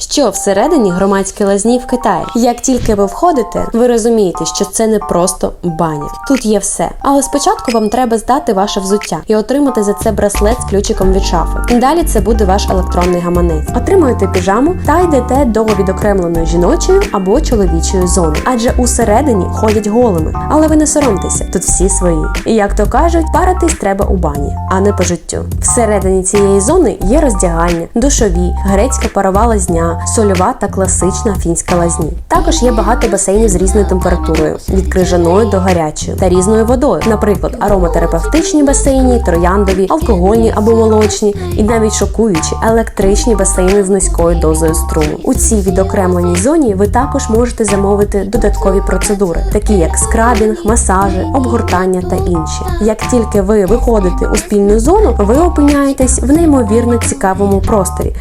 Що всередині громадські лазні в Китаї? Як тільки ви входите, ви розумієте, що це не просто баня. Тут є все. Але спочатку вам треба здати ваше взуття і отримати за це браслет з ключиком від шафи. Далі це буде ваш електронний гаманець. Отримуєте піжаму та йдете до відокремленої жіночої або чоловічої зони. Адже усередині ходять голими. Але ви не соромтеся, тут всі свої. І як то кажуть, паритись треба у бані, а не по життю. Всередині цієї зони є роздягання, душові, грецька парова лазня, сольова та класична фінська лазні. Також є багато басейнів з різною температурою, від крижаної до гарячої та різною водою, наприклад, ароматерапевтичні басейні, трояндові, алкогольні або молочні, і навіть шокуючі електричні басейни з низькою дозою струму. У цій відокремленій зоні ви також можете замовити додаткові процедури, такі як скрабінг, масажі, обгортання та інші. Як тільки ви виходите у спільну зону, ви опиняєтесь в неймовірно цікавому просторі,